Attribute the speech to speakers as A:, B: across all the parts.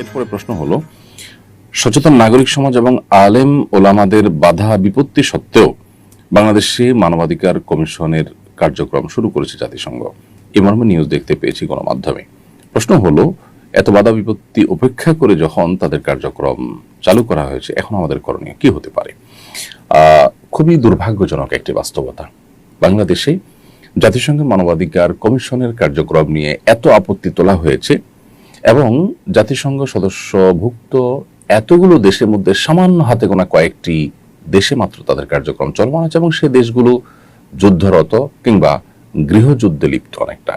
A: এরপরে প্রশ্ন হলো, সচেতন নাগরিক সমাজ এবং আলেম ওলামাদের বাধা বিপত্তি সত্ত্বেও বাংলাদেশে মানবাধিকার কমিশনের কার্যক্রম শুরু করেছে জাতিসংঘ। এ মর্মে নিউজ দেখতে পেয়েছি গণমাধ্যমে। প্রশ্ন হলো, এত বাধা বিপত্তি উপেক্ষা করে যখন তাদের কার্যক্রম চালু করা হয়েছে, এখন আমাদের করণীয় কি হতে পারে? খুবই দুর্ভাগ্যজনক একটি বাস্তবতা। বাংলাদেশে জাতিসংঘের মানবাধিকার কমিশনের কার্যক্রম নিয়ে এত আপত্তি তোলা হয়েছে এবং জাতিসংঘ সদস্যভুক্ত এতগুলো দেশের মধ্যে সামান্য হাতে গোনা কয়েকটি দেশে মাত্র তাদের কার্যক্রম চলমান আছে এবং সে দেশগুলো যুদ্ধরত কিংবা গৃহযুদ্ধে লিপ্ত অনেকটা।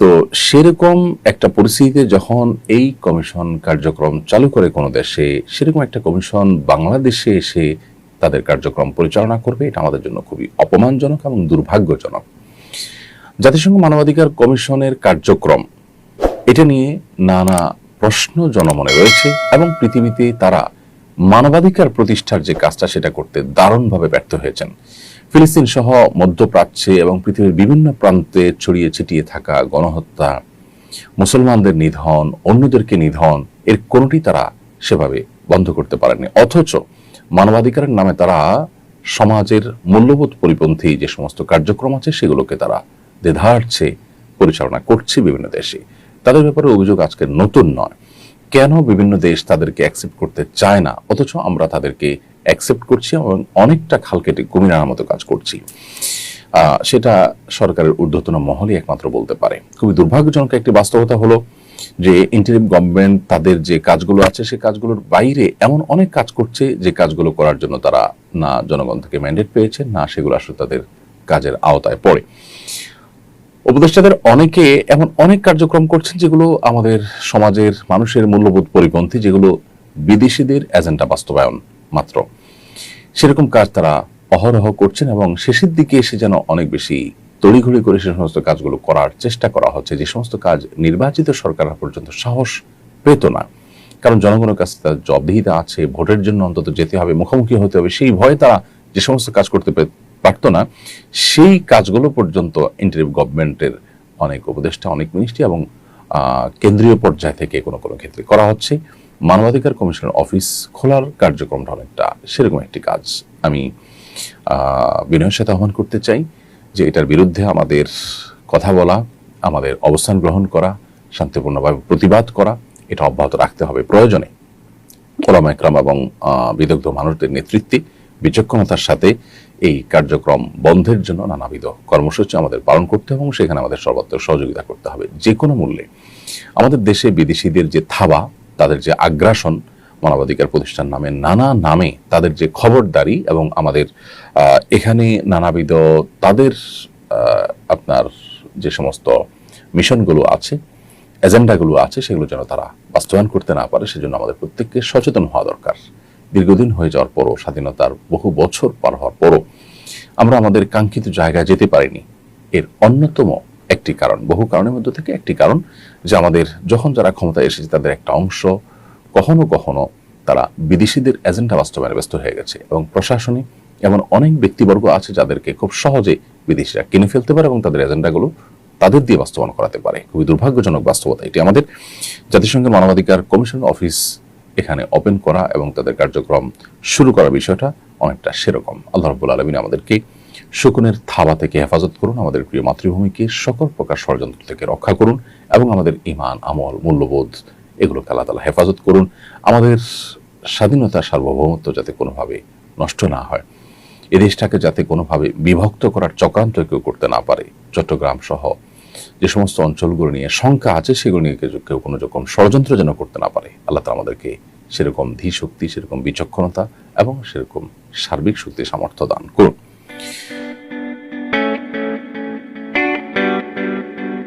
A: তো সেরকম একটা পরিস্থিতিতে যখন এই কমিশন কার্যক্রম চালু করে কোনো দেশে, সেরকম একটা কমিশন বাংলাদেশে এসে তাদের কার্যক্রম পরিচালনা করবে, এটা আমাদের জন্য খুবই অপমানজনক এবং দুর্ভাগ্যজনক। জাতিসংঘ মানবাধিকার কমিশনের কার্যক্রম এটা নিয়ে নানা প্রশ্ন জনমনে রয়েছে এবং পৃথিবীতে তারা মানবাধিকার প্রতিষ্ঠার যে কাজটা সেটা করতে দারুণভাবে ব্যর্থ হয়েছেন। ফিলিস্তিন সহ মধ্যপ্রাচ্যে এবং পৃথিবীর বিভিন্ন প্রান্তে ছড়িয়ে ছিটিয়ে থাকা গণহত্যা, মুসলমানদের নিধন, অন্যদেরকে নিধন, এর কোনোটি তারা সেভাবে বন্ধ করতে পারেনি অথচ মানবাধিকারের নামে তারা সমাজের মূল্যবোধ পরিপন্থী যে সমস্ত কার্যক্রম আছে সেগুলোকে তারা দ্বিধার্ছে পরিচালনা করছে বিভিন্ন দেশে। তাদের ব্যাপারে অভিযোগ আজকে নতুন নয়। কেন বিভিন্ন দেশ তাদেরকে অ্যাকসেপ্ট করতে চায় না? অথচ আমরা তাদেরকে অ্যাকসেপ্ট করছি এবং অনেকটা খাল কেটে কুমিরার মতো কাজ করছি। সেটা সরকারের ঊর্ধ্বতন মহলই একমাত্র বলতে পারে। খুবই দুর্ভাগ্যজনক একটি বাস্তবতা হলো যে ইন্টারিম গভর্নমেন্ট তাদের যে কাজগুলো আছে সেই কাজগুলোর বাইরে এমন অনেক কাজ করছে যে কাজগুলো করার জন্য তারা না জনগণ থেকে ম্যান্ডেট পেয়েছে, না সেগুলো আসলে তাদের কাজের আওতায় পড়ে। উপদেষ্টাদের অনেকে এমন অনেক কার্যক্রম করছেন যেগুলো আমাদের সমাজের মানুষের মূল্যবোধ পরিপন্থী, যেগুলো বিদেশিদের এজেন্ডা বাস্তবায়ন মাত্র। সেরকম কাজ তারা অহরহ করছেন এবং শেষের দিকে এসে যেন অনেক বেশি তড়িঘড়ি করে সে সমস্ত কাজগুলো করার চেষ্টা করা হচ্ছে, যে সমস্ত কাজ নির্বাচিত সরকার পর্যন্ত সাহস পেত না। কারণ জনগণের কাছে তার জবাবদিহিতা আছে, ভোটের জন্য অন্তত যেতে হবে, মুখোমুখি হতে হবে, সেই ভয়ে তারা যে সমস্ত কাজ করতে পারতো না, সেই কাজগুলো পর্যন্ত ইন্টারিম গভর্নমেন্টের অনেক উপদেষ্টা, অনেক মিনিস্ট্রি এবং কেন্দ্রীয় পর্যায় থেকে কোনো কোনো ক্ষেত্রে করা হচ্ছে। মানবাধিকার কমিশনের অফিস খোলার কার্যক্রমটা অনেকটা সেরকম একটি কাজ। আমি বিনয়ের সাথে আহ্বান করতে চাই যে এটার বিরুদ্ধে আমাদের কথা বলা, আমাদের অবস্থান গ্রহণ করা, শান্তিপূর্ণভাবে প্রতিবাদ করা, এটা অব্যাহত রাখতে হবে প্রয়োজনে। ওলামা একরাম এবং বিদগ্ধ মানুষদের নেতৃত্বে বিচক্ষণতার সাথে এই কার্যক্রম বন্ধের জন্য নানাবিধ কর্মসূচি আমাদের পালন করতে হবে এবং সেখানে আমাদের সর্বত্র সহযোগিতা করতে হবে। যে কোনো মূল্যে। আমাদের দেশে বিদেশিদের যে থাবা, তাদের যে আগ্রাসন মানবাধিকার প্রতিষ্ঠান নামে নানা নামে তাদের যে খবরদারি এবং আমাদের এখানে নানাবিধ তাদের আপনার যে সমস্ত মিশনগুলো আছে, এজেন্ডাগুলো আছে, সেগুলো যেন তারা বাস্তবায়ন করতে না পারে, সেজন্য আমাদের প্রত্যেককে সচেতন হওয়া দরকার। দীর্ঘদিন হয়ে যাওয়ার পরও, স্বাধীনতার বহু বছর পার হওয়ার পরও আমরা আমাদের কাঙ্ক্ষিত জায়গায় যেতে পারিনি। এর অন্যতম একটি কারণ, বহু কারণের মধ্যে থেকে একটি কারণ যে আমাদের যখন যারা ক্ষমতায় এসেছে তাদের একটা অংশ কখনো কখনো তারা বিদেশিদের এজেন্ডা বাস্তবায়নে ব্যস্ত হয়ে গেছে এবং প্রশাসনে এমন অনেক ব্যক্তিবর্গ আছে যাদেরকে খুব সহজে বিদেশিরা কিনে ফেলতে পারে এবং তাদের এজেন্ডাগুলো তাদের দিয়ে বাস্তবায়ন করাতে পারে। খুবই দুর্ভাগ্যজনক বাস্তবতা এটি আমাদের। জাতিসংঘের মানবাধিকার কমিশন অফিস এখানে ওপেন করা এবং তাদের কার্যক্রম শুরু করা বিষয়টা অনেকটা সেরকম। আল্লাহ রব্বুল আলমিন আমাদেরকে শকুনের থাবা থেকে হেফাজত করুন, আমাদের প্রিয় মাতৃভূমিকে সকল প্রকার ষড়যন্ত্র থেকে রক্ষা করুন এবং আমাদের ইমান আমল, মূল্যবোধ এগুলোকে আল্লাহ তালা হেফাজত করুন। আমাদের স্বাধীনতা, সার্বভৌমত্ব যাতে কোনোভাবে নষ্ট না হয়। এ দেশটাকে যাতে কোনোভাবে বিভক্ত করার চক্রান্ত কেউ করতে না পারে। চট্টগ্রাম সহ যে সমস্ত অঞ্চলগুলো নিয়ে শঙ্কা আছে, সেগুলো নিয়ে কেউ কোনো রকম ষড়যন্ত্র যেন করতে না পারে। আল্লাহ তালা আমাদেরকে সেরকম ধী শক্তি, সেরকম বিচক্ষণতা এবং সেরকম সার্বিক শক্তি, সামর্থ্য দান করুন।